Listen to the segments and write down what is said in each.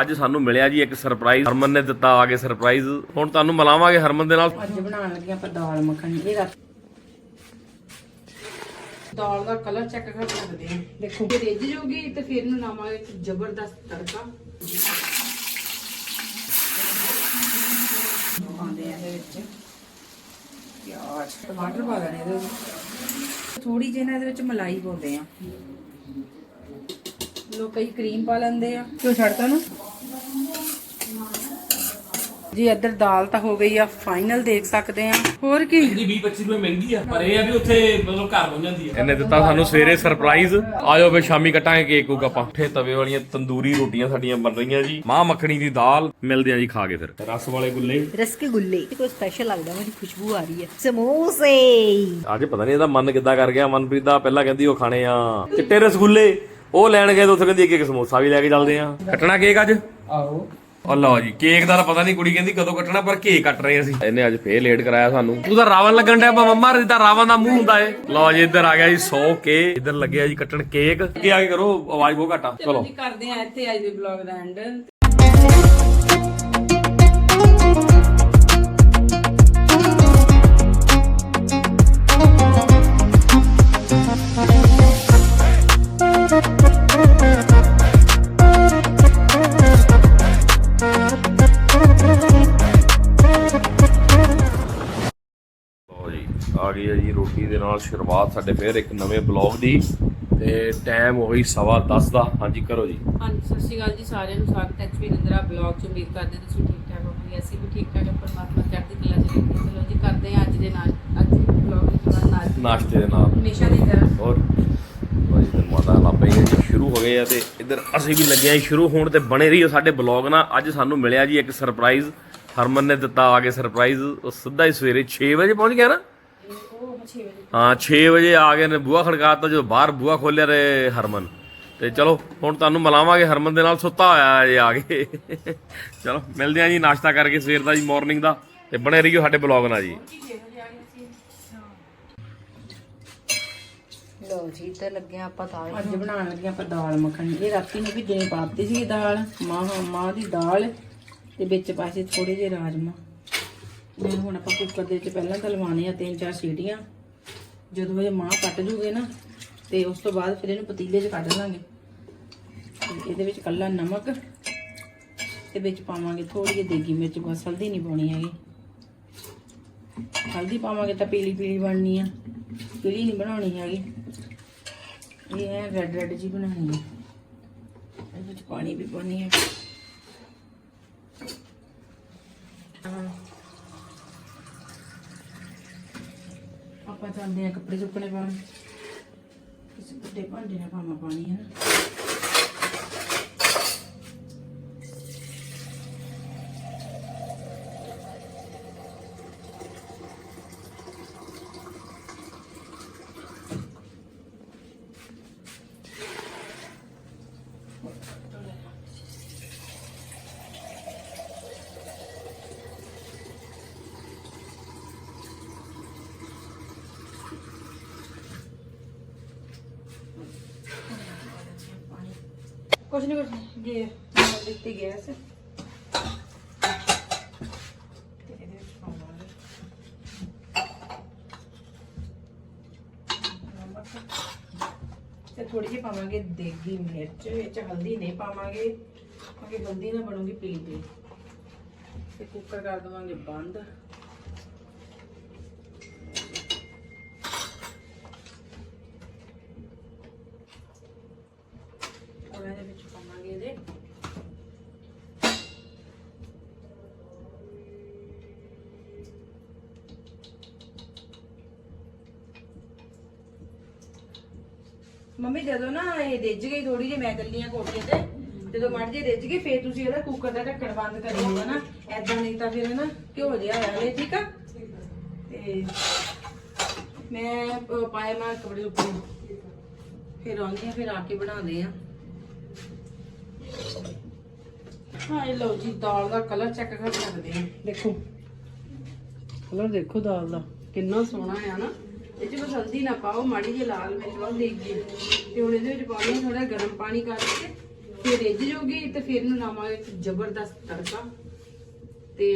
ਅੱਜ ਸਾਨੂੰ ਮਿਲਿਆ ਜੀ ਇੱਕ ਸਰਪ੍ਰਾਈਜ਼ ਹਰਮਨ ਨੇ ਦਿੱਤਾ ਆ ਕੇ ਸਰਪ੍ਰਾਈਜ਼ ਹੁਣ ਤੁਹਾਨੂੰ ਮਿਲਾਵਾਂਗੇ ਹਰਮਨ ਦੇ ਨਾਲ। ਅੱਜ ਬਣਾਉਣ ਲੱਗੇ ਆਪਾਂ ਦਾਲ ਮੱਖਣੀ। ਇਹ ਰਾਤ ਦਾਲ ਦਾ ਕਲਰ ਚੈੱਕ ਕਰ ਸਕਦੇ ਆ ਦੇਖੋ, ਜੇ ਰਿੱਝ ਜੂਗੀ ਤੇ ਫਿਰ ਇਹਨੂੰ ਲਾਵਾਂਗੇ ਇੱਕ ਜ਼ਬਰਦਸਤ ਤੜਕਾ। ਪਾਉਂਦੇ ਆ ਇਹਦੇ ਵਿੱਚ। ਪਿਆਜ਼। ਟਮਾਟਰ ਪਾ ਦੇਣੇ ਇਹਦੇ ਵਿੱਚ। ਥੋੜੀ ਜਿਹੀ ਨਾ ਇਹਦੇ ਵਿੱਚ ਮਲਾਈ ਪਾਉਂਦੇ ਆ। ਲੋਕ ਕਈ ਕਰੀਮ ਪਾ ਲੈਂਦੇ ਆ। ਕਿਉਂ ਛੱਡਤਾ ਨਾ ਜੀ ਇੱਧਰ ਦਾਲ ਤਾਂ ਹੋ ਗਈ ਆ ਫਾਈਨਲ ਦੇਖ ਸਕਦੇ ਆ। ਹੋਰ ਕੀ? ਇਹਦੀ 20 25 ਰੁਪਏ ਮਹਿੰਗੀ ਆ ਪਰ ਇਹ ਆ ਵੀ ਉੱਥੇ ਮਤਲਬ ਘਰ ਬਣ ਜਾਂਦੀ ਆ। ਇਹਨੇ ਦਿੱਤਾ ਸਾਨੂੰ ਸਵੇਰੇ ਸਰਪ੍ਰਾਈਜ਼ ਆਜੋ ਫੇ ਸ਼ਾਮੀ ਕਟਾਂਗੇ ਕੇਕ ਕੂਕ ਆਪਾਂ। ਠੇ ਤਵੇ ਵਾਲੀਆਂ ਤੰਦੂਰੀ ਰੋਟੀਆਂ ਸਾਡੀਆਂ ਬਣ ਰਹੀਆਂ ਜੀ। ਮਾਂ ਮੱਖਣੀ ਦੀ ਦਾਲ। ਮਿਲਦੇ ਆ ਜੀ ਖਾ ਕੇ ਫਿਰ। ਰਸ ਵਾਲੇ ਗੁੱਲੇ। ਰਸਗੁੱਲੇ ਕੋਈ ਸਪੈਸ਼ਲ ਲੱਗਦਾ ਮੈਨੂੰ ਖੁਸ਼ਬੂ ਆ ਰਹੀ ਹੈ। ਸਮੋਸੇ। ਅੱਜ ਪਤਾ ਨਹੀਂ ਇਹਦਾ ਮਨ ਕਿੱਦਾਂ ਕਰ ਗਿਆ। ਮਨਪ੍ਰੀਤ ਦਾ ਪਹਿਲਾਂ ਕਹਿੰਦੀ ਉਹ ਖਾਣੇ ਆ। ਚਿੱਟੇ ਰਸਗੁੱਲੇ। ਉਹ ਲੈਣ ਗਏ ਤਾਂ ਉੱਥੇ ਕਹਿੰਦੀ ਇੱਕ ਇੱਕ ਸਮੋਸਾ ਵੀ ਲੈ ਕੇ ਚੱਲਦੇ ਆ। ਕੱਟਣਾ ਕੇਕ ਅੱਜ? ਆਓ ਉਹ ਲਓ ਜੀ ਕੇਕ ਦਾ ਤਾਂ ਪਤਾ ਨਹੀਂ ਕੁੜੀ ਕਹਿੰਦੀ ਕਦੋਂ ਕੱਟਣਾ ਪਰ ਕੇਕ ਕੱਟ ਰਹੇ ਅਸੀਂ। ਇਹਨੇ ਅੱਜ ਫੇਰ ਲੇਟ ਕਰਾਇਆ ਸਾਨੂੰ। ਤੂੰ ਤਾਂ ਰਾਵਣ ਲੱਗਣ ਡਿਆ ਮੰਮਾ ਜਿੱਦਾਂ ਰਾਵਣ ਦਾ ਮੂੰਹ ਹੁੰਦਾ ਏ। ਲਓ ਜੀ ਇੱਧਰ ਆ ਗਿਆ ਜੀ 100 ਕੇ। ਇੱਧਰ ਲੱਗਿਆ ਜੀ ਕੱਟਣ ਕੇਕ। ਕੀ ਆ ਕੇ ਕਰੋ ਆਵਾਜ਼ ਬਹੁਤ ਘੱਟ ਆ। ਚਲੋ ਜੀ ਕਰਦੇ ਆ ਇੱਥੇ ਅੱਜ ਦੇ ਬਲੌਗ ਦਾ ਐਂਡ ਦੇ ਨਾਲ ਸ਼ੁਰੂਆਤ ਸਾਡੇ ਫੇਰ ਇੱਕ ਨਵੇਂ ਬਲੌਗ ਦੀ ਤੇ ਟਾਈਮ ਉਹੀ ਸਵਾ 10 ਦਾ। ਹਾਂਜੀ ਕਰੋ ਜੀ। ਹਾਂਜੀ ਸਤਿ ਸ਼੍ਰੀ ਅਕਾਲ ਜੀ ਸਾਰਿਆਂ ਨੂੰ। ਸਵਾਗਤ ਹੈ ਐਚਪੀ ਨੰਦਰਾ ਬਲੌਗ ਚ। ਉਮੀਦ ਕਰਦੇ ਹਾਂ ਤੁਸੀਂ ਠੀਕ ਠਾਕ ਹੋਵੋਗੇ। ਅਸੀਂ ਵੀ ਠੀਕ ਠਾਕ ਹਾਂ। ਪਰਮਾਤਮਾ ਦੀ ਚੜ੍ਹਦੀ ਕਲਾ ਚ ਰੱਖੇ। ਚਲੋ ਜੀ ਕਰਦੇ ਹਾਂ ਅੱਜ ਦੇ ਨਾਲ ਅੱਜ ਬਲੌਗ ਬਾਅਦ ਨਾਲ ਨਾਸ਼ਤੇ ਦੇ ਨਾਲ। ਹਮੇਸ਼ਾ ਦੀ ਤਰ੍ਹਾਂ। ਹੋਰ? ਤੇ ਮਾਤਾ ਲਾਪੇ ਜੀ ਸ਼ੁਰੂ ਹੋ ਗਏ ਆ ਤੇ ਇੱਧਰ ਅਸੀਂ ਵੀ ਲੱਗੇ ਆ ਸ਼ੁਰੂ ਹੋਣ ਤੇ ਬਣੇ ਰਹੀਓ ਸਾਡੇ ਬਲੌਗ ਨਾਲ। ਅੱਜ ਸਾਨੂੰ ਮਿਲਿਆ ਜੀ ਇੱਕ ਸਰਪ੍ਰਾਈਜ਼ ਹਰਮਨ ਨੇ ਦਿੱਤਾ ਆ ਕੇ ਸਰਪ੍ਰਾਈਜ਼ ਉਹ ਸਿੱਧਾ ਹੀ ਸਵੇਰੇ 6 ਵਜੇ ਪਹੁੰਚ ਗਿਆ ਨਾ। ਹਾਂ 6 ਵਜੇ ਆ ਗਏ ਨੇ। ਬੂਹਾ ਖੜਕਾਤਾ ਜਦੋਂ ਬਾਹਰ ਬੂਹਾ ਖੋਲਿਆ ਰੇ ਹਰਮਨ। ਤੇ ਚਲੋ ਹੁਣ ਤੁਹਾਨੂੰ ਮਿਲਾਵਾਂਗੇ। ਹਰਮਨ ਦੇ ਨਾਲ ਸੁੱਤਾ ਹੋਇਆ ਹੈ ਇਹ ਆ ਕੇ। ਚਲੋ ਮਿਲਦੇ ਆ ਜੀ ਨਾਸ਼ਤਾ ਕਰਕੇ ਸਵੇਰ ਦਾ ਜੀ ਮਾਰਨਿੰਗ ਦਾ। ਤੇ ਬਣੇ ਰਹੀਓ ਸਾਡੇ ਬਲੌਗ ਨਾਲ ਜੀ। ਲੋ ਜੀ ਤੇ ਲੱਗੇ ਆਪਾਂ ਦਾਲ। ਅੱਜ ਬਣਾਉਣ ਲੱਗੇ ਆਪਾਂ ਦਾਲ ਮੱਖਣੀ। ਇਹ ਰਾਤੀ ਨੂੰ ਵੀ ਦਿਨੇ ਪਾਤੀ ਸੀ ਦਾਲ ਮਾਂ ਮਾਂ ਦੀ ਦਾਲ ਤੇ ਵਿੱਚ ਪਾਸੇ ਥੋੜੇ ਜਿਹੇ ਰਾਜਮਾ ਮੈਂ ਹੁਣ ਆਪਾਂ ਕੁੱਕਰ ਦੇ ਵਿੱਚ ਪਹਿਲਾਂ ਤਾਂ ਲਵਾਉਣੇ ਆ ਤਿੰਨ ਚਾਰ ਸੀਟੀਆਂ। ਜਦੋਂ ਇਹ ਮਾਂ ਕੱਟ ਜੂਗੇ ਨਾ, ਤੇ ਉਸ ਤੋਂ ਬਾਅਦ ਫਿਰ ਇਹਨੂੰ ਪਤੀਲੇ 'ਚ ਕੱਢ ਲਾਂਗੇ। ਇਹਦੇ ਵਿੱਚ ਕੱਲਾ ਨਮਕ ਤੇ ਵਿੱਚ ਪਾਵਾਂਗੇ ਥੋੜੀ ਜਿਹੀ ਦੇਗੀ ਮਿਰਚ, ਬਸ ਹਲਦੀ ਨਹੀਂ ਪਾਉਣੀ ਹੈਗੀ। ਹਲਦੀ ਪਾਵਾਂਗੇ ਤਾਂ ਪੀਲੀ ਪੀਲੀ ਬਣਨੀ ਆ। ਪੀਲੀ ਨਹੀਂ ਬਣਾਉਣੀ ਹੈਗੀ। ਇਹ ਹੈ ਰੈੱਡ ਰੈੱਡ ਜੀ ਬਣਾਉਣੀ ਹੈ ਇਹਦੇ ਵਿੱਚ ਪਾਣੀ ਵੀ ਪਾਉਣੀ ਹੈ ਆਪਾਂ ਚੱਲਦੇ ਆ ਕੱਪੜੇ ਸੁੱਕਣੇ ਪਾਉਣ। ਕਿਸੇ ਵੱਡੇ ਭਾਂਡੇ ਨਾਲ ਪਾਵਾਂ ਪਾਣੀ ਹੈ ਨਾ ਕੁਛ ਨਹੀਂ ਕੁਛ ਨਹੀਂ ਇਹ ਮੈਂ ਦਿੱਤੀ ਗੈਸ ਤੇ ਇਹਦੇ ਵਿੱਚ ਪਾਵਾਂਗੇ ਨਮਕ ਤੇ ਥੋੜੀ ਜਿਹੀ ਪਾਵਾਂਗੇ ਦੇਗੀ ਮਿਰਚ ਵਿੱਚ ਹਲਦੀ ਨਹੀਂ ਪਾਵਾਂਗੇ ਕਿਉਂਕਿ ਹਲਦੀ ਨਾਲ ਬਣੂਗੀ ਪੀਲੀ ਪੀਲੀ ਤੇ ਕੁੱਕਰ ਕਰ ਦਵਾਂਗੇ ਬੰਦ ਥੋੜਾ ਜਿਹਾ ਵਿੱਚ ਪਾਵਾਂਗੇ ਇਹਦੇ ਮੰਮੀ ਜਦੋਂ ਨਾ ਇਹ ਰਿੱਝ ਗਈ ਥੋੜੀ ਜਿਹੀ ਮੈਂ ਚੱਲੀ ਆ ਤੇ ਜਦੋਂ ਮੜ ਜੇ ਰਿੱਝ ਗਈ ਫੇਰ ਤੁਸੀਂ ਇਹਦਾ ਕੁੱਕਰ ਦਾ ਢੱਕਣ ਬੰਦ ਕਰਿਆ ਨਾ। ਐਦਾਂ ਨਹੀਂ ਤਾਂ ਫਿਰ ਨਾ ਘਿਓ ਜਿਹਾ ਆ ਲੈ ਠੀਕ ਆ? ਤੇ ਮੈਂ ਅਹ, ਮੈਂ ਕੱਪੜੇ ਉੱਪਰ। ਫਿਰ ਆਉਂਦੇ ਆ ਫਿਰ ਆ ਕੇ ਬਣਾਉਂਦੇ ਆ ਹਾਂ। ਇਹ ਲਓ ਜੀ ਦਾਲ ਦਾ ਕਲਰ ਚੈੱਕ ਕਰ ਸਕਦੇ ਆ ਦੇਖੋ। ਕਲਰ ਦੇਖੋ ਦਾਲ ਦਾ ਕਿੰਨਾ ਸੋਹਣਾ ਆ ਨਾ। ਇਹ ਚ ਬਸ ਹਲਦੀ ਨਾ ਪਾਓ ਮਾੜੀ ਜਿਹੀ ਲਾਲ ਮਿਰਚ ਵਾਲ ਦੇਖ ਜੀ ਤੇ ਹੁਣ ਇਹਦੇ ਵਿੱਚ ਪਾਉਣੀ ਥੋੜਾ ਗਰਮ ਪਾਣੀ ਕਰਕੇ ਫਿਰ ਰਿੱਝ ਜੂਗੀ ਤੇ ਫਿਰ ਇਹਨੂੰ ਲਾਵਾਂਗੇ ਇੱਕ ਜ਼ਬਰਦਸਤ ਤੜਕਾ। ਤੇ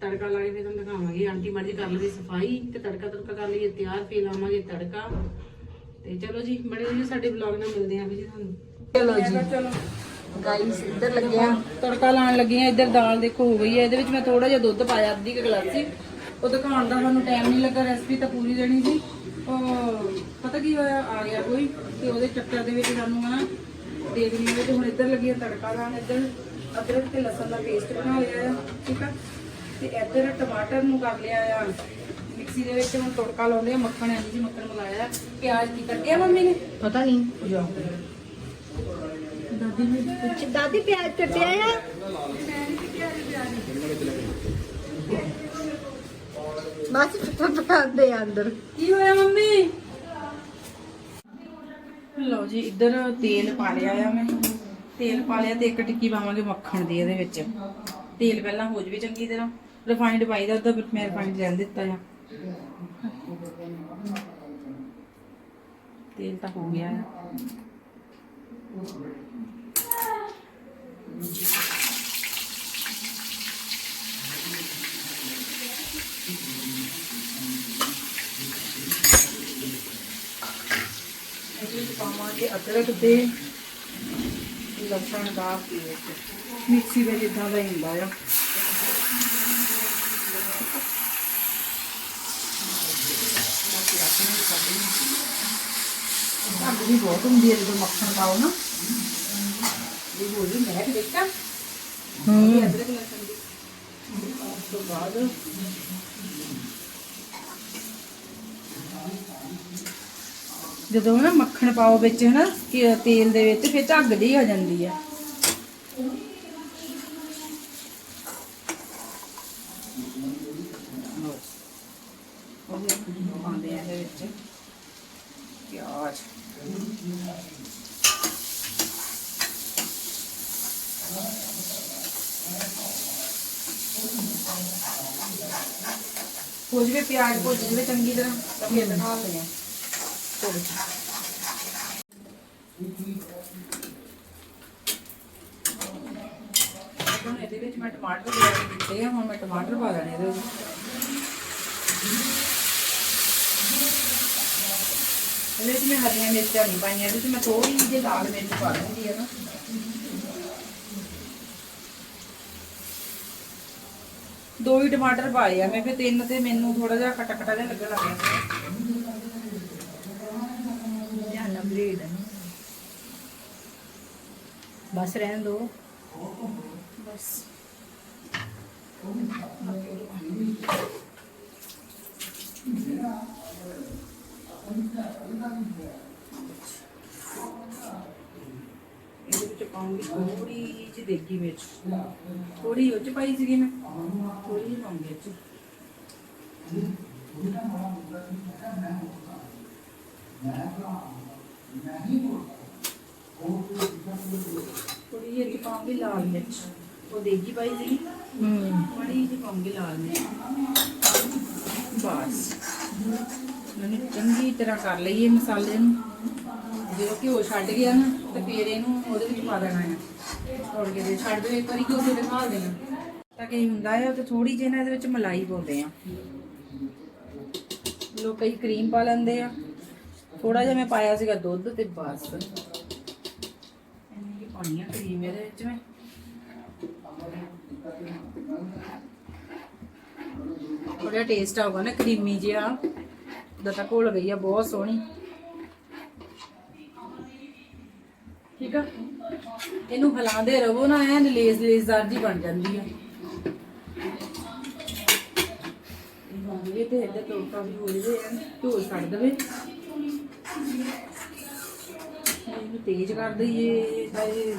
ਤੜਕਾ ਲਾ ਕੇ ਫਿਰ ਤੁਹਾਨੂੰ ਦਿਖਾਵਾਂਗੇ ਆਂਟੀ ਮਰਜ਼ੀ ਕਰ ਲਈ ਸਫ਼ਾਈ ਤੇ ਤੜਕਾ ਤੜਕਾ ਕਰ ਲਈਏ ਤਿਆਰ ਫਿਰ ਲਾਵਾਂਗੇ ਤੜਕਾ। ਤੇ ਚਲੋ ਜੀ ਬੜੇ ਜੀ ਸਾਡੇ ਵਲੌਗ ਨਾਲ ਮਿਲਦੇ ਆਂ ਵੀ ਜੀ ਤੁਹਾਨੂੰ। ਚਲੋ ਜੀ। ਗਾਈਸ ਇੱਧਰ ਲੱਗਿਆ ਤੜਕਾ ਲਾਉਣ ਲੱਗੀ ਆ ਇੱਧਰ ਦਾਲ ਦੇਖੋ ਹੋ ਗਈ ਹੈ ਇਹਦੇ ਵਿੱਚ ਮੈਂ ਥੋੜਾ ਜਿਹਾ ਦੁੱਧ ਪਾਇਆ ਅੱਧੀ ਕੁ ਗਲਾਸੀ। ਉਹ ਦਿਖਾਉਣ ਦਾ ਸਾਨੂੰ ਟਾਈਮ ਨਹੀਂ ਲੱਗਾ ਰੈਸਪੀ ਤਾਂ ਪੂਰੀ ਦੇਣੀ ਸੀ। ਪਤਾ ਕੀ ਹੋਇਆ? ਆ ਗਿਆ ਕੋਈ ਤੇ ਉਹਦੇ ਚੱਕਰ ਦੇ ਵਿੱਚ ਸਾਨੂੰ ਨਾ ਦੇਖਣੀ ਹੋਵੇ ਤੇ ਹੁਣ ਇੱਧਰ ਲੱਗੀ ਆ ਤੜਕਾ ਲਾਉਣ ਇੱਧਰ ਅਦਰਕ ਤੇ ਲਸਣ ਦਾ ਪੇਸਟ ਬਣਾ ਲਿਆ ਆ ਠੀਕ ਆ? ਤੇ ਇੱਧਰ ਟਮਾਟਰ ਨੂੰ ਕਰ ਲਿਆ ਆ। ਮਿਕਸੀ ਦੇ ਵਿੱਚ ਹੁਣ ਤੜਕਾ ਲਾਉਂਦੇ ਆ ਮੱਖਣ ਐਂ ਜੀ ਮੱਖਣ ਮਲਾਇਆ ਪਿਆਜ਼ ਕੀ ਕੱਟਿਆ ਮੰਮੀ ਨੇ? ਪਤਾ ਨਹੀਂ ਜਾ ਦਾਦੀ ਨੇ ਕੁਛ ਦਾਦੀ ਪਿਆਜ਼ ਕੱਟਿਆ ਆ? ਬਸ ਪਕਾਉਂਦੇ ਆ ਅੰਦਰ। ਕੀ ਹੋਇਆ ਮੰਮੀ? ਲਓ ਜੀ, ਇੱਧਰ ਤੇਲ ਪਾ ਲਿਆ ਆ ਮੈਂ। ਤੇਲ ਪਾ ਲਿਆ ਤੇ ਇੱਕ ਟਿੱਕੀ ਪਾਵਾਂਗੇ ਮੱਖਣ ਦੀ ਇਹਦੇ ਵਿੱਚ। ਤੇਲ ਪਹਿਲਾਂ ਹੋ ਜਵੇ ਚੰਗੀ ਤਰ੍ਹਾਂ। ਰਿਫਾਈਨਡ ਪਾਈਦਾ ਉਹਦਾ ਮੈਂ ਰਿਫਾਈਨਡ ਰਹਿਣ ਦਿੱਤਾ ਆ। ਤੇਲ ਤਾਂ ਹੋ ਗਿਆ ਆ ਇਹਦੇ ਪਾਵਾਂਗੇ ਅਦਰਕ ਤੇ ਲਸਣ ਦਾ ਪੇਸਟ ਮਿਕਸੀ ਵਿੱਚ ਇਦਾਂ ਦਾ ਹੀ ਹੁੰਦਾ ਆ। ਅੱਗ ਵੀ ਬਹੁਤ ਹੁੰਦੀ ਹੈ ਜਦੋਂ ਮੱਖਣ ਪਾਓ ਨਾ। ਇਹ ਹੋ ਜੀ ਮੈਂ ਦੇਖਾਂ ਹੂੰ। ਅਦਰਕ ਲਸਣ ਦੀ। ਉਸ ਤੋਂ ਬਾਅਦ ਜਦੋਂ ਨਾ ਮੱਖਣ ਪਾਓ ਵਿੱਚ ਹਨਾ ਕਿ ਤੇਲ ਦੇ ਵਿੱਚ ਫਿਰ ਝੱਗ ਜਿਹੀ ਹੋ ਜਾਂਦੀ ਆ। ਉਹ ਵੀ ਪਾਉਂਦੇ ਆ ਇਹਦੇ ਵਿੱਚ ਪਿਆਜ਼। ਭੁੱਜ ਵੀ ਪਿਆਜ਼ ਭੁੱਜ ਜਵੇ ਚੰਗੀ ਤਰ੍ਹਾਂ ਤਾਂ ਫਿਰ ਦਿਖਾਉਂਦੇ ਆ ਥੋੜੀ ਹੁਣ ਇਹਦੇ ਵਿੱਚ ਮੈਂ ਟਮਾਟਰ ਪਾ ਕੇ ਦਿੱਤੇ ਆ ਹੁਣ ਮੈਂ ਟਮਾਟਰ ਪਾ ਲੈਣੇ ਇਹਦੇ ਵਿੱਚ ਇਹਦੇ ਵਿੱਚ ਮੈਂ ਹਰੀਆਂ ਮਿਰਚਾਂ ਨਹੀਂ ਪਾਈਆਂ ਇਹਦੇ ਵਿੱਚ ਮੈਂ ਥੋੜੀ ਜਿਹੀ ਲਾਲ ਮਿਰਚ ਪਾ ਦਿੰਦੀ ਆ ਨਾ ਦੋ ਹੀ ਟਮਾਟਰ ਪਾਏ ਆ, ਮੈਂ ਫਿਰ ਤਿੰਨ ਤੇ ਮੈਨੂੰ ਥੋੜਾ ਜਿਹਾ ਖੱਟਾ ਖੱਟਾ ਜਿਹਾ ਲੱਗਣ ਲੱਗ ਗਿਆ। ਬਸ ਰਹਿਣ ਦੋ ਬਸ ਇਹਦੇ ਵਿੱਚ ਪਾਉਂਗੀ ਥੋੜੀ ਜਿਹੀ ਦੇਗੀ ਮਿਰਚ ਥੋੜੀ ਉਹ ਚ ਪਾਈ ਸੀਗੀ ਮੈਂ ਥੋੜੀ ਜਿਹੀ ਪਾਉਂਗੀ ਲਾਲ ਮਿਰਚ। ਉਹ ਦੇਗੀ ਹੂੰ। ਪਾਉਂਗੀ ਲਾਲ ਮਿਰਚ। ਬਸ। ਚੰਗੀ ਤਰ੍ਹਾਂ ਕਰ ਲਈਏ ਮਸਾਲੇ ਨੂੰ। ਜਦੋਂ ਘਿਓ ਛੱਡ ਗਿਆ ਨਾ ਤੇ ਫਿਰ ਇਹਨੂੰ ਉਹਦੇ ਵਿੱਚ ਪਾ ਦੇਣਾ ਹੈ ਥੋੜੀ ਜਿਹੀ ਛੱਡ ਦੇ ਇੱਕ ਵਾਰੀ ਘਿਓ ਤੇ ਦਿਖਾ ਦੇਣਾ। ਤਾਂ ਕੀ ਹੁੰਦਾ ਹੈ ਤੇ ਥੋੜੀ ਜਿਹੀ ਨਾ ਇਹਦੇ ਵਿੱਚ ਮਲਾਈ ਪਾਉਂਦੇ ਆ। ਲੋਕ ਕਈ ਕਰੀਮ ਪਾ ਲੈਂਦੇ ਆ। ਥੋੜਾ ਜਿਹਾ ਮੈਂ ਪਾਇਆ ਸੀਗਾ ਦੁੱਧ ਤੇ ਬਸ। ਕੀ ਪਾਉਣੀ ਆ ਕਰੀਮ ਇਹਦੇ ਵਿੱਚ ਮੈਂ। ਥੋੜਾ ਟੇਸਟ ਆਊਗਾ ਨਾ ਕਰੀਮੀ ਜਿਹਾ। ਦਾ ਤਾਂ ਘੁਲ ਗਈ ਆ, ਬਹੁਤ ਸੋਹਣੀ। ਠੀਕ ਆ? ਇਹਨੂੰ ਹਿਲਾਉਂਦੇ ਰਹੋ ਨਾ, ਐਨ ਲੇਜ਼ ਲੇਜ਼ਦਾਰ ਜੀ ਬਣ ਜਾਂਦੀ ਆ। ਇਹ ਤੇ ਇੱਧਰ ਤੋੜਕਾ ਵੀ ਹੋ ਜਵੇ ਐਨ ਢੋਲ ਛੱਡ ਇਹਨੂੰ ਤੇਜ਼ ਕਰ ਦਈਏ ਹਾਏ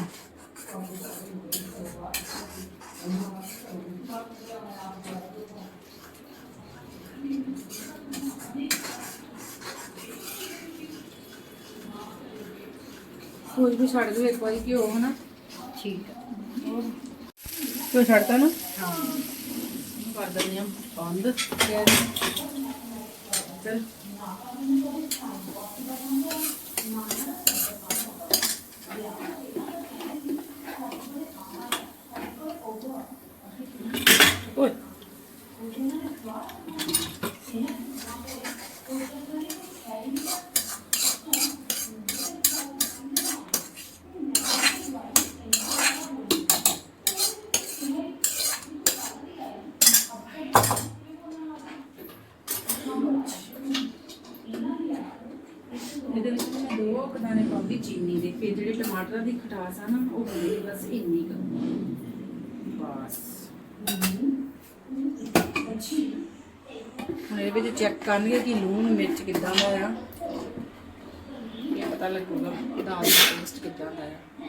ਕੋਈ ਵੀ ਛੱਡ ਦਿਓ ਇੱਕ ਵਾਰੀ ਘਿਓ ਹਨਾ? ਠੀਕ ਆ। ਘਿਓ ਛੱਡਤਾ ਨਾ? ਹਾਂ। ਕਰ ਦਿੰਦੇ ਆ ਬੰਦ। ਗੈਸ ਚਲ ਇਹਦੇ ਵਿੱਚ ਮੈਂ ਦੋ ਕਦਾਨੇ ਪਾਉਂਦੀ ਚੀਨੀ ਦੇ ਫਿਰ ਟਮਾਟਰਾਂ ਦੀ ਖਟਾਸ ਆ ਨਾ ਉਹ ਬਸ ਇੰਨੀ ਕੁ ਬਸ। ਹੁਣ ਇਹ ਵਿੱਚ ਚੈੱਕ ਕਰਨਗੇ ਕਿ ਲੂਣ ਮਿਰਚ ਕਿੱਦਾਂ ਦਾ ਆ। ਇਹ ਪਤਾ ਲੱਗੂਗਾ ਦਾਲ ਦਾ ਟੇਸਟ ਕਿੱਦਾਂ ਦਾ ਆ।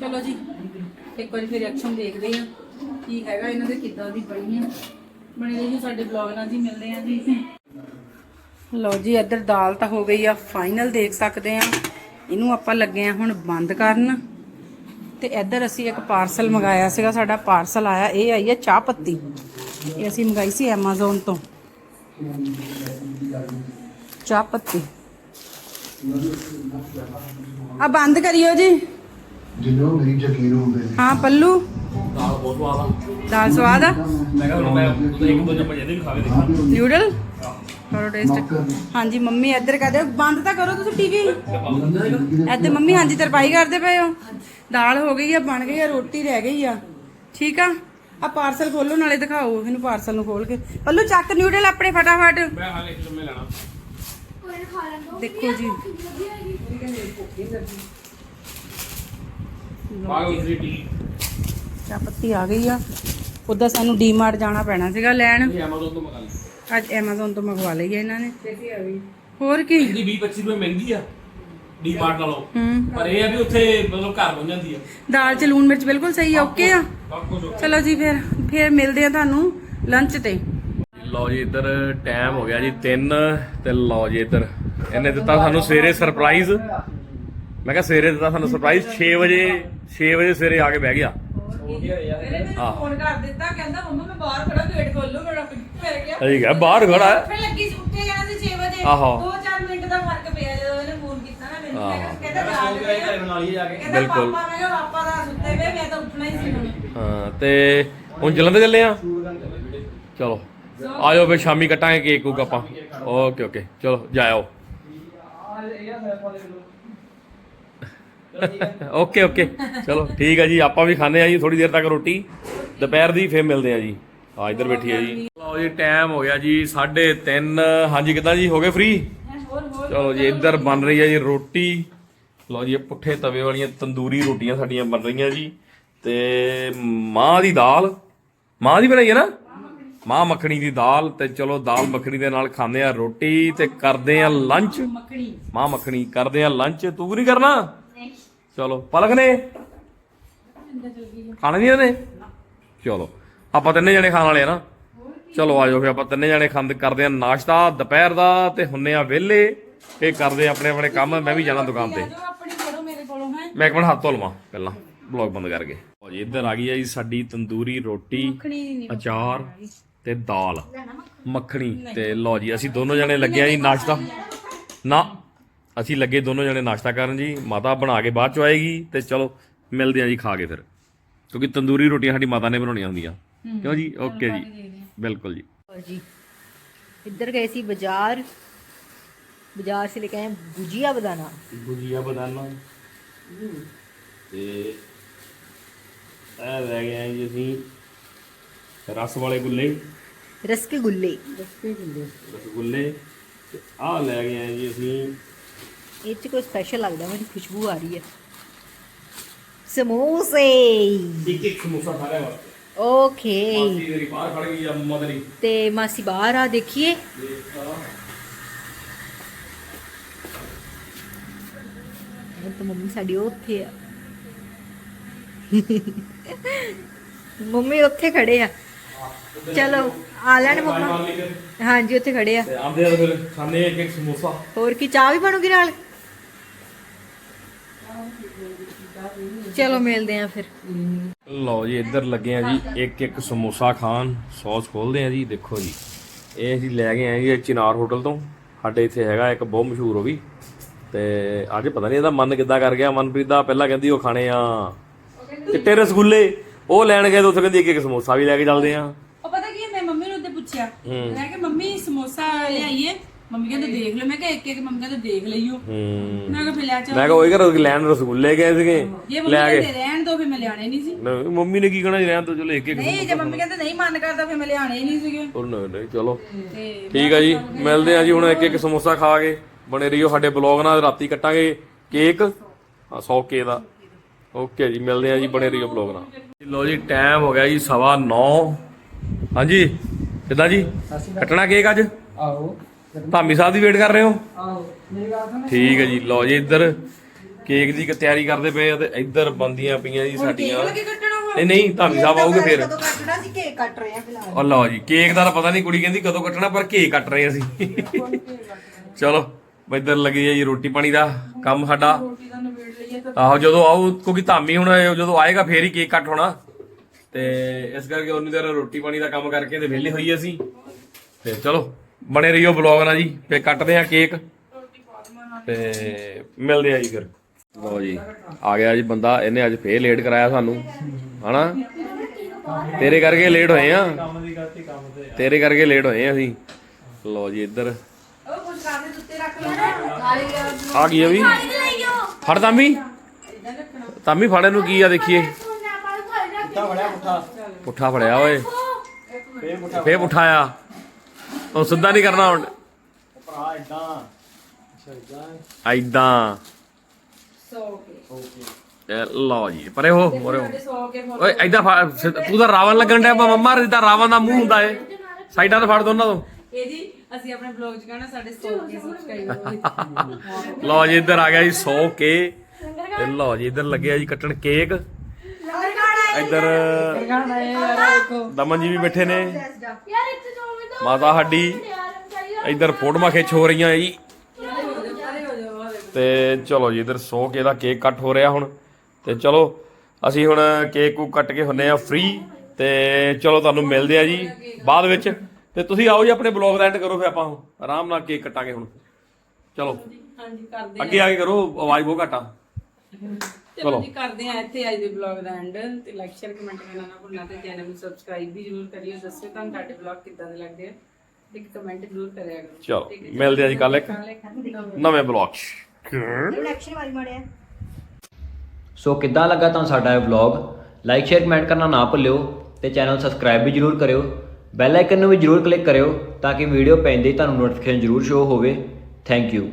ਚਲੋ ਜੀ ਇੱਕ ਵਾਰੀ ਫਿਰ ਰਿਐਕਸ਼ਨ ਦੇਖਦੇ ਆ ਕੀ ਹੈਗਾ ਇਹਨਾਂ ਦੇ ਕਿੱਦਾਂ ਦੀ ਬਣੀ ਆ। ਬਣੇ ਰਹੀ ਸਾਡੇ ਬਲੌਗ ਨਾਲ ਜੀ ਮਿਲਦੇ ਆ ਜੀ। ਲਓ ਜੀ ਇੱਧਰ ਦਾਲ ਤਾਂ ਹੋ ਗਈ ਆ ਫਾਈਨਲ ਦੇਖ ਸਕਦੇ ਆ। ਇਹਨੂੰ ਆਪਾਂ ਲੱਗੇ ਆ ਹੁਣ ਬੰਦ ਕਰਨ। ਤੇ ਇੱਧਰ ਅਸੀਂ ਇੱਕ ਪਾਰਸਲ ਮੰਗਾਇਆ ਸੀਗਾ ਸਾਡਾ ਪਾਰਸਲ ਆਇਆ ਇਹ ਆਈ ਹੈ ਚਾਹ ਪੱਤੀ। ਇਹ ਅਸੀਂ ਮੰਗਾਈ ਸੀ Amazon ਤੋਂ। ਚਾਹ ਪੱਤੀ। ਆ ਬੰਦ ਕਰਿਓ ਜੀ। ਜਿੰਨੂੰ ਮੇਰੀ ਯਕੀਨ ਹੋਵੇ ਹਾਂ ਪੱਲੂ। ਦਾਲ ਬਹੁਤ ਸਵਾਦ ਆ। ਦਾਲ ਸਵਾਦ ਆ? ਮੈਂ ਕਿਹਾ ਮੈਂ ਇੱਕ ਦੋ ਚਮਚ ਇਹਦੇ ਵੀ ਖਾ ਕੇ ਦੇਖਾਂ। ਨਿਊਡਲ ਕਰੋ ਟੇਸਟ ਹਾਂਜੀ ਮੰਮੀ ਇੱਧਰ ਕਹਦੇ ਬੰਦ ਤਾਂ ਕਰੋ ਤੁਸੀਂ ਟੀਵੀ। ਇੱਧਰ ਮੰਮੀ ਹਾਂਜੀ ਤਰਪਾਈ ਕਰਦੇ ਪਏ ਹੋ। ਦਾਲ ਹੋ ਗਈ ਆ ਬਣ ਗਈ ਆ ਰੋਟੀ ਰਹਿ ਗਈ ਆ। ਠੀਕ ਆ? ਆ ਪਾਰਸਲ ਖੋਲੋ ਨਾਲੇ ਦਿਖਾਓ ਇਹਨੂੰ ਪਾਰਸਲ ਨੂੰ ਖੋਲ ਕੇ। ਪੱਲੂ ਚੱਕ ਨਿਊਡਲ ਆਪਣੇ ਫਟਾਫਟ। ਮੈਂ ਹਾਲੇ ਇੱਕ ਚਮਚ ਲੈਣਾ। ਦੇਖੋ ਜੀ। ਚਾਹ ਪੱਤੀ ਆ ਗਈ ਆ। ਉਦਾਂ ਸਾਨੂੰ ਡੀਮਾਰਟ ਜਾਣਾ ਪੈਣਾ ਸੀਗਾ ਲੈਣ। ਇਹ Amazon ਤੋਂ ਮੰਗਾ ਲਈ। ਅੱਜ Amazon ਤੋਂ ਮੰਗਵਾ ਲਈ ਆ ਇਹਨਾਂ ਨੇ। ਹੋਰ ਕੀ? ਇਹਦੀ 20 25 ਰੁਪਏ ਮਹਿੰਗੀ ਆ ਡੀ ਮਾਰਟ ਨਾਲੋਂ। ਹੂੰ। ਪਰ ਇਹ ਆ ਵੀ ਉੱਥੇ ਮਤਲਬ ਘਰ ਬਣ ਜਾਂਦੀ ਆ। ਦਾਲ ਚ ਲੂਣ ਮਿਰਚ ਬਿਲਕੁਲ ਸਹੀ ਆ ਓਕੇ ਆ। ਸਭ ਕੁਝ okay। ਚਲੋ ਜੀ ਫਿਰ ਫਿਰ ਮਿਲਦੇ ਆ ਤੁਹਾਨੂੰ ਲੰਚ ਤੇ। ਲਓ ਜੀ ਇੱਧਰ ਟਾਈਮ ਹੋ ਗਿਆ ਜੀ 3 ਤੇ ਲਓ ਜੀ ਇੱਧਰ। ਇਹਨੇ ਦਿੱਤਾ ਸਾਨੂੰ ਸਵੇਰੇ ਸਰਪ੍ਰਾਈਜ਼ ਮੈਂ ਕਿਹਾ ਸਵੇਰੇ ਦਿੱਤਾ ਸਾਨੂੰ ਸਰਪ੍ਰਾਈਜ਼ 6 ਵਜੇ 6 ਵਜੇ ਸਵੇਰੇ ਆ ਕੇ ਬਹਿ ਗਿਆ। ਆਹ। ਫੋਨ ਕਰ ਦਿੱਤਾ ਕਹਿੰਦਾ ਮੰਮਾ ਮੈਂ ਬਾਹਰ ਖੜਾ ਗੇਟ ਖੋਲੋ ਮੇਰਾ ਫਿਰ ਗਿਆ ਠੀਕ ਹੈ ਬਾਹਰ ਖੜਾ ਹੈ। ਫਿਰ ਲੱਗੀ ਸੀ ਉੱਠੇ ਜਾਣਾ ਸੀ 6 ਵਜੇ। ਆਹੋ। 2-4 ਮਿੰਟ ਦਾ ਫ਼ਰਕ ਪਿਆ ਜਦੋਂ ਇਹਨੇ ਫੋਨ ਕੀਤਾ ਨਾ ਮੈਨੂੰ। ਆਹੋ। ਕਹਿੰਦਾ ਜਾਗ ਪਿਆ ਬਣਾ ਲਈ ਜਾ ਕੇ। ਕਹਿੰਦਾ ਬਿਲਕੁਲ। ਪਾਪਾ ਮੈਂ ਕਿਹਾ ਪਾਪਾ ਦਾ ਸੁੱਤੇ ਵੇ ਮੈਂ ਤਾਂ ਉੱਠਣਾ ਹੀ ਸੀ ਹੁਣ। ਹਾਂ ਤੇ ਹੁਣ ਜਲੰਧਰ ਚੱਲੇ ਆ? ਚਲੋ ਆਜੋ ਫੇ ਸ਼ਾਮੀ ਕੱਟਾਂਗੇ ਕੇਕ ਕੂਕ ਆਪਾਂ। ਓਕੇ ਓਕੇ ਚਲੋ ਜਾਇਓ। ਓਕੇ ਓਕੇ ਚਲੋ ਠੀਕ ਹੈ ਜੀ। ਆਪਾਂ ਵੀ ਖਾਣੇ ਆ ਜੀ ਥੋੜੀ ਦੇਰ ਤੱਕ ਰੋਟੀ। ਦੁਪਹਿਰ ਦੀ ਫੇਰ ਮਿਲਦੇ ਆ ਜੀ। ਆ ਇੱਧਰ ਬੈਠੀ ਹੈ ਜੀ। ਲਓ ਜੀ ਟਾਈਮ ਹੋ ਗਿਆ ਜੀ 3:30 ਹਾਂਜੀ ਕਿਦਾਂ ਜੀ? ਹੋ ਗਏ ਫ੍ਰੀ ਚਲੋ ਜੀ ਇੱਧਰ ਬਣ ਰਹੀ ਹੈ ਜੀ ਰੋਟੀ। ਲਓ ਜੀ ਇਹ ਪੁੱਠੇ ਤਵੇ ਵਾਲੀਆਂ ਤੰਦੂਰੀ ਰੋਟੀਆਂ ਸਾਡੀਆਂ ਬਣ ਰਹੀਆਂ ਜੀ। ਤੇ ਮਾਂ ਦੀ ਦਾਲ। ਮਾਂ ਦੀ ਬਣਾਈ ਹੈ ਨਾ? ਮਾਂ ਮੱਖਣੀ ਦੀ ਦਾਲ। ਤੇ ਚਲੋ ਦਾਲ ਮੱਖਣੀ ਦੇ ਨਾਲ ਖਾਂਦੇ ਆ ਰੋਟੀ ਤੇ ਕਰਦੇ ਆ ਲੰਚ ਮਾਂ ਮੱਖਣੀ। ਕਰਦੇ ਆ ਲੰਚ ਤੂੰ ਨਹੀਂ ਕਰਨਾ? ਚਲੋ ਪਲਕ ਨੇ? ਖਾਣਾ ਨਹੀਂ ਇਹਨੇ ਚਲੋ ਆਪਾਂ ਤਿੰਨੇ ਜਣੇ ਖਾਣ ਵਾਲੇ ਆ ਨਾ। ਚਲੋ ਆਜੋ ਫੇ ਆਪਾਂ ਤਿੰਨੇ ਜਣੇ ਖਾਂਦੇ ਕਰਦੇ ਆ ਨਾਸ਼ਤਾ ਦੁਪਹਿਰ ਦਾ ਤੇ ਹੁੰਨੇ ਆ ਵਿਹਲੇ ਤੇ ਕਰਦੇ ਆਪਣੇ ਆਪਣੇ ਕੰਮ ਮੈਂ ਵੀ ਜਾਣਾ ਦੁਕਾਨ ਤੇ। ਹੈ ਮੈਂ ਇੱਕ ਮਿੰਟ ਹੱਥ ਧੋ ਲਵਾਂ ਪਹਿਲਾਂ ਬਲੌਗ ਬੰਦ ਕਰਕੇ। ਲਓ ਜੀ ਇੱਧਰ ਆ ਗਈ ਆ ਜੀ ਸਾਡੀ ਤੰਦੂਰੀ ਰੋਟੀ ਅਚਾਰ ਤੇ ਦਾਲ ਮੱਖਣੀ। ਤੇ ਲਓ ਜੀ ਅਸੀਂ ਦੋਨੋਂ ਜਣੇ ਲੱਗੇ ਆ ਜੀ ਨਾਸ਼ਤਾ। ਨਾ ਅਸੀਂ ਲੱਗੇ ਦੋਨੋਂ ਜਣੇ ਨਾਸ਼ਤਾ ਕਰਨ ਜੀ ਮਾਤਾ ਬਣਾ ਕੇ ਬਾਅਦ ਚ ਆਏਗੀ ਤੇ ਚਲੋ ਮਿਲਦੇ ਆ ਜੀ ਖਾ ਕੇ ਫਿਰ। ਕਿਉਂਕਿ ਤੰਦੂਰੀ ਰੋਟੀਆਂ ਸਾਡੀ ਮਾਤਾ ਨੇ ਬਣਾਉਣੀਆਂ ਹੁੰਦੀਆਂ। ਕਿਉਂ ਜੀ? ਓਕੇ ਜੀ। ਬਿਲਕੁਲ ਜੀ और जी इधर गए सी बाजार बाजार से लेके आए गुजिया बनाना ਗੁਜੀਆ ਬਦਾਨਾ ਤੇ ਇਹ ਲੈ ਗਏ ਆ ਜੀ ਅਸੀਂ ਰਸ ਵਾਲੇ ਗੁੱਲੇ रसगुल्ले ਰਸਗੁੱਲੇ ਤੇ ਆਹ ਲੈ ਗਏ ਆ ਜੀ ਅਸੀਂ ਇਹ ਚ ਕੋਈ ਸਪੈਸ਼ਲ ਲੱਗਦਾ ਮੈਨੂੰ ਖੁਸ਼ਬੂ ਆ ਰਹੀ ਹੈ ਸਮੋਸੇ ਇੱਕ ਇੱਕ ਸਮੋਸਾ ਖਾ ਲਿਆ ਵਾਸਤੇ ਓਕੇ ਮਾਸੀ ਤੇਰੀ ਬਾਹਰ ਖੜ ਗਈ ਆ ਮੰਮਾ ਤੇਰੀ। ਤੇ ਮਾਸੀ ਬਾਹਰ ਆ ਦੇਖੀਏ। ਇਹ ਤਾਂ ਮੰਮੀ ਸਾਡੀ ਉੱਥੇ ਆ। ਮੰਮੀ ਉੱਥੇ ਖੜੇ ਆ। ਚਲੋ ਆ ਲੈਣ ਮੰਮਾ। ਹਾਂਜੀ ਉੱਥੇ ਖੜੇ ਆ। ਤੇ ਆਂਦੇ ਆ ਫਿਰ ਖਾਣੇ ਇੱਕ ਇੱਕ ਸਮੋਸਾ। ਹੋਰ ਕੀ ਚਾਹ ਵੀ ਬਣੂਗੀ ਨਾਲ? ਚਲੋ ਮਿਲਦੇ ਆ ਫਿਰ। ਲਓ ਜੀ ਇੱਧਰ ਲੱਗੇ ਆ ਜੀ ਇੱਕ ਇੱਕ ਸਮੋਸਾ ਖਾਣ ਸੌਸ ਖੋਲਦੇ ਆ ਜੀ ਦੇਖੋ ਜੀ। ਇਹ ਅਸੀਂ ਲੈ ਗਏ ਆ ਜੀ ਇਹ ਚਿਨਾਰ ਹੋਟਲ ਤੋਂ। ਸਾਡੇ ਇੱਥੇ ਹੈਗਾ ਇੱਕ ਬਹੁਤ ਮਸ਼ਹੂਰ ਉਹ ਵੀ। ਤੇ ਅੱਜ ਪਤਾ ਨਹੀਂ ਇਹਦਾ ਮਨ ਕਿੱਦਾਂ ਕਰ ਗਿਆ। ਮਨਪ੍ਰੀਤ ਦਾ ਪਹਿਲਾਂ ਕਹਿੰਦੀ ਉਹ ਖਾਣੇ ਆ। ਚਿੱਟੇ ਰਸਗੁੱਲੇ ਉਹ ਲੈਣ ਗਏ ਤਾਂ ਉੱਥੇ ਕਹਿੰਦੀ ਇੱਕ ਇੱਕ ਸਮੋਸਾ ਵੀ ਲੈ ਕੇ ਚੱਲਦੇ ਆ ਉਹ ਪਤਾ ਕੀ ਹੈ, ਮੈਂ ਮੰਮੀ ਨੂੰ ਉੱਤੇ ਪੁੱਛਿਆ। ਮੈਂ ਕਿ ਮੰਮੀ ਸਮੋਸਾ ਲਿਆਈਏ? ਮੰਮੀ ਕਹਿੰਦੇ ਦੇਖ ਲਓ। ਮੈਂ ਕਿਹਾ ਇੱਕ ਇੱਕ ਮੰਮੀ ਕਹਿੰਦੇ ਦੇਖ ਲਈਓ। ਹੂੰ। ਮੈਂ ਕਿਹਾ ਫਿਰ ਲੈ ਚੱਲ। ਮੈਂ ਕਿਹਾ ਉਹੀ ਕਰ ਲੈਣ ਰਸਗੁੱਲੇ ਗਏ ਸੀਗੇ। ਇਹ ਮੰਮੀ ਲੈ ਕਹਿੰਦੇ ਕੇ ਰਹਿਣ ਦੋ ਫਿਰ ਮੈਂ ਮੈਂ ਲਿਆਣੇ ਨਹੀਂ ਸੀ। ਨਹੀਂ ਮੰਮੀ ਨੇ ਕੀ ਕਹਿਣਾ ਜੀ ਰਹਿਣ ਤੋਂ ਚਲੋ ਇੱਕ ਇੱਕ ਨਹੀਂ ਜੇ ਮੰਮੀ ਕਹਿੰਦੇ ਨਹੀਂ ਮਨ ਕਰਦਾ ਫਿਰ ਮੈਂ ਲਿਆਣੇ ਹੀ ਨਹੀਂ ਸੀਗੇ। ਉਹ ਨਹੀਂ ਨਹੀਂ ਚਲੋ। ਤੇ ਠੀਕ ਆ ਜੀ ਮਿਲਦੇ ਆ ਜੀ ਹੁਣ ਇੱਕ ਇੱਕ ਸਮੋਸਾ ਖਾ ਕੇ। ਬਣੇ ਰਹੀਓ ਸਾਡੇ ਬਲੌਗ ਨਾਲ ਰਾਤੀ ਕੱਟਾਂਗੇ ਕੇਕ। ਆ 100 ਕੇ ਦਾ। ਓਕੇ ਜੀ ਮਿਲਦੇ ਆ ਜੀ ਬਣੇ ਰਹੀਓ ਬਲੌਗ ਨਾਲ। ਲੋ ਜੀ ਟਾਈਮ ਹੋ ਗਿਆ ਜੀ ਸਵਾ 9 ਹਾਂਜੀ ਕਿੱਦਾਂ ਜੀ? ਕੱਟਣਾ ਕੇਕ ਅੱਜ? ਆਓ ਧਾਮੀ ਸਾਹਿਬ ਦੀ ਵੇਟ ਕਰ ਰਹੇ ਹੋ? ਠੀਕ ਹੈ ਜੀ ਲਓ ਜੀ ਇੱਧਰ ਕੇਕ ਦੀ ਤਿਆਰੀ ਕਰਦੇ ਪਏ ਆ ਤੇ ਇੱਧਰ ਬੰਦੀਆਂ ਪਈਆਂ ਜੀ ਸਾਡੀਆਂ। ਨਹੀਂ ਨਹੀਂ ਧਾਮੀ ਸਾਹਿਬ ਆਉਗੇ ਫੇਰ। ਕਦੋਂ ਕੱਟਣਾ ਸੀ? ਕੇਕ ਕੱਟ ਰਹੇ ਆ ਫਿਲਹਾਲ। ਉਹ ਲਓ ਜੀ ਕੇਕ ਦਾ ਤਾਂ ਪਤਾ ਨਹੀਂ ਕੁੜੀ ਕਹਿੰਦੀ ਕਦੋਂ ਕੱਟਣਾ ਪਰ ਕੇਕ ਕੱਟ ਰਹੇ ਅਸੀਂ। ਚਲੋ ਇੱਧਰ ਲੱਗੀ ਹੈ ਜੀ ਰੋਟੀ ਪਾਣੀ ਦਾ ਕੰਮ ਸਾਡਾ। ਆਹੋ ਜਦੋਂ ਆਉ ਕਿਉਂਕਿ ਧਾਮੀ ਹੁਣ ਜਦੋਂ ਆਏਗਾ ਫੇਰ ਹੀ ਕੇਕ ਕੱਟ ਹੋਣਾ। ਤੇ ਇਸ ਕਰਕੇ ਉਨੀ ਦੇਰ ਰੋਟੀ ਪਾਣੀ ਦਾ ਕੰਮ ਕਰਕੇ ਤੇ ਵਿਹਲੇ ਹੋਈਏ ਅਸੀਂ। ਤੇ ਚਲੋ। ਬਣੇ ਰਹੀਓ ਬਲੌਗ ਨਾਲ ਜੀ ਫੇ ਕੱਟਦੇ ਆ ਕੇਕ ਤੇ ਮਿਲਦੇ ਆ ਜੀ ਫਿਰ। ਲਓ ਜੀ, ਆ ਗਿਆ ਜੀ ਬੰਦਾ, ਇਹਨੇ ਅੱਜ ਫੇਰ ਲੇਟ ਕਰਾਇਆ ਸਾਨੂੰ, ਹਨਾ? ਤੇਰੇ ਕਰਕੇ ਲੇਟ ਹੋਏ ਆ। ਤੇਰੇ ਕਰਕੇ ਲੇਟ ਹੋਏ ਆ ਅਸੀਂ। ਲਓ ਜੀ ਇੱਧਰ। ਆ ਗਈ ਆ ਵੀ। ਫੜ ਤਾਮੀ ਤਾਮੀ ਫੜ ਇਹਨੂੰ ਕੀ ਆ ਦੇਖੀਏ। ਪੁੱਠਾ ਵੜਿਆ ਪੁੱਠਾ ਫੜਿਆ ਓਏ ਫੇਰ ਪੁੱਠਾ। ਫੇਰ ਪੁੱਠਾ ਆ ਉਹ ਸਿੱਧਾ ਨਹੀਂ ਕਰਨਾ ਹੁਣ। ਭਰਾ ਇਦਾਂ ਅੱਛਾ ਇਦਾਂ ਐਦਾਂ 100 ਕੇ। ਇਹ ਲਓ ਜੀ ਪਰੇ ਹੋ ਪਰੇ ਹੋ। 100 ਕੇ ਫੋਨ ਓਏ ਐਦਾਂ ਫੜ- ਸਿੱਧ- ਤੂੰ ਤਾਂ ਰਾਵਣ ਲੱਗਣ ਡਿਆ ਮੰਮਾ ਜਿੱਦਾਂ ਰਾਵਣ ਦਾ ਮੂੰਹ ਹੁੰਦਾ ਏ। ਸਾਈਡਾਂ ਤੋਂ ਫੜ ਦੋ ਉਹਨਾਂ ਤੋਂ। ਇਹ ਜੀ ਅਸੀਂ ਆਪਣੇ ਬਲੌਗ 'ਚ ਕਹਿਣਾ ਸਾਡੇ 100 ਕੇ ਸਬਸਕ੍ਰਾਈਬਰ ਲਓ ਜੀ ਇੱਧਰ ਆ ਗਿਆ ਜੀ 100 ਕੇ। ਤੇ ਲਓ ਜੀ ਇੱਧਰ ਲੱਗਿਆ ਜੀ ਕੱਟਣ ਕੇਕ। ਇੱਧਰ ਦਮਨ ਜੀ ਵੀ ਬੈਠੇ ਨੇ। ਮਾਤਾ ਸਾਡੀ ਇੱਧਰ ਫੋਟੋਆਂ ਖਿੱਚ ਹੋ ਰਹੀਆਂ ਜੀ। ਤੇ ਚਲੋ ਜੀ ਇੱਧਰ 100 ਕੇ ਦਾ ਕੇਕ ਕੱਟ ਹੋ ਰਿਹਾ ਹੁਣ। ਤੇ ਚਲੋ ਅਸੀਂ ਹੁਣ ਕੇਕ ਕੂ ਕੱਟ ਕੇ ਹੁੰਨੇ ਆ ਫ੍ਰੀ ਤੇ ਚਲੋ ਤੁਹਾਨੂੰ ਮਿਲਦੇ ਆ ਜੀ ਬਾਅਦ ਵਿੱਚ। ਤੇ ਤੁਸੀਂ ਆਓ ਜੀ ਆਪਣੇ ਬਲੌਗ ਦਾ ਐਂਡ ਕਰੋ ਫਿਰ ਆਪਾਂ ਆਰਾਮ ਨਾਲ ਕੇਕ ਕੱਟਾਂਗੇ ਹੁਣ। ਚਲੋ। ਹਾਂਜੀ ਕਰਦੇ ਅੱਗੇ ਆ ਕੇ ਕਰੋ ਆਵਾਜ਼ ਬਹੁਤ ਘੱਟ ਚਲੋ ਜੀ ਕਰਦੇ ਆ ਇੱਥੇ ਅੱਜ ਦੇ ਬਲੌਗ ਦਾ ਐਂਡ ਤੇ ਲਾਈਕ ਸ਼ੇਅਰ ਕਮੈਂਟ ਕਰਨਾ ਨਾ ਭੁੱਲਣਾ ਤੇ ਚੈਨਲ ਨੂੰ ਸਬਸਕ੍ਰਾਈਬ ਵੀ ਜ਼ਰੂਰ ਕਰਿਓ। ਦੱਸਿਓ ਤੁਹਾਨੂੰ ਸਾਡੇ ਬਲੌਗ ਕਿੱਦਾਂ ਦੇ ਲੱਗਦੇ ਆ। ਤੇ ਇੱਕ ਕਮੈਂਟ ਜ਼ਰੂਰ ਕਰਿਆ ਕਰੋ। ਚਲੋ ਮਿਲਦੇ ਆ ਜੀ ਕੱਲ ਇੱਕ ਨਵੇਂ ਬਲੌਗ 'ਚ। ਐਕਸ਼ਨ ਵਾਲੀ ਮਾਰਿਆ ਸੋ ਕਿੱਦਾਂ ਲੱਗਾ ਤੁਹਾਨੂੰ ਸਾਡਾ ਇਹ ਵਲੌਗ ਲਾਈਕ ਸ਼ੇਅਰ ਕਮੈਂਟ ਕਰਨਾ ਨਾ ਭੁੱਲਿਓ ਤੇ ਚੈਨਲ ਸਬਸਕ੍ਰਾਈਬ ਵੀ ਜਰੂਰ ਕਰਿਓ। ਬੈਲ ਆਈਕਨ ਨੂੰ ਵੀ ਜਰੂਰ ਕਲਿੱਕ ਕਰਿਓ ਤਾਂ ਕਿ ਵੀਡੀਓ ਪੈਂਦੇ ਹੀ ਤੁਹਾਨੂੰ ਨੋਟੀਫਿਕੇਸ਼ਨ ਜਰੂਰ ਸ਼ੋ ਹੋਵੇ। Thank you